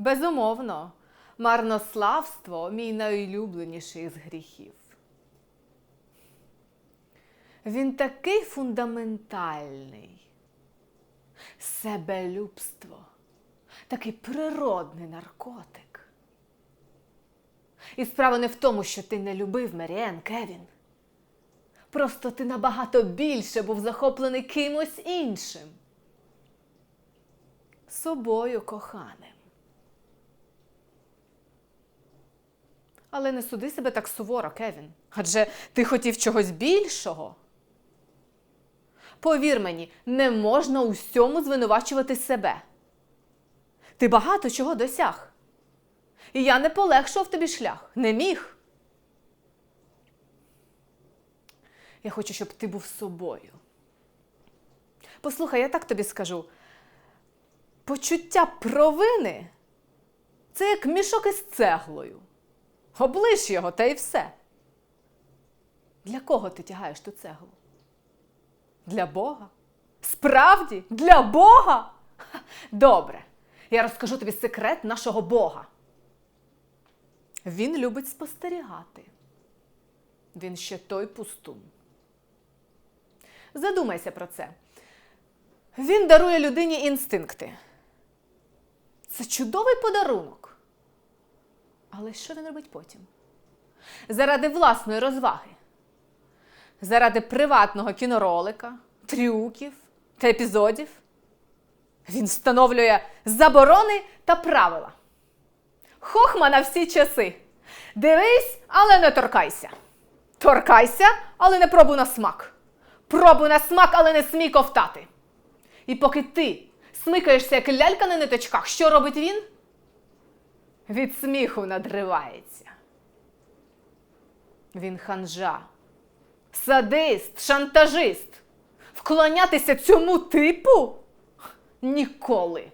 Безумовно, марнославство мій найулюбленіший з гріхів. Він такий фундаментальний. Себелюбство, такий природний наркотик. І справа не в тому, що ти не любив Меріен, Кевін. Просто ти набагато більше був захоплений кимось іншим. Собою коханим. Але не суди себе так суворо, Кевін. Адже ти хотів чогось більшого. Повір мені, не можна у всьому звинувачувати себе. Ти багато чого досяг. І я не полегшував тобі шлях, не міг. Я хочу, щоб ти був собою. Послухай, я так тобі скажу. Почуття провини це як мішок із цеглою. Облиш його та й все. Для кого ти тягаєш ту цеглу? Для Бога? Справді? Для Бога? Добре. Я розкажу тобі секрет нашого Бога. Він любить спостерігати. Він ще той пустун. Задумайся про це. Він дарує людині інстинкти. Це чудовий подарунок. Але що він робить потім? Заради власної розваги, заради приватного кіноролика, трюків та епізодів. Він встановлює заборони та правила. Хохма на всі часи. Дивись, але не торкайся. Торкайся, але не пробуй на смак. Пробуй на смак, але не смій ковтати. І поки ти смикаєшся, як лялька на ниточках, що робить він? Від сміху надривається. Він ханжа, садист, шантажист. Вклонятися цьому типу? Ніколи.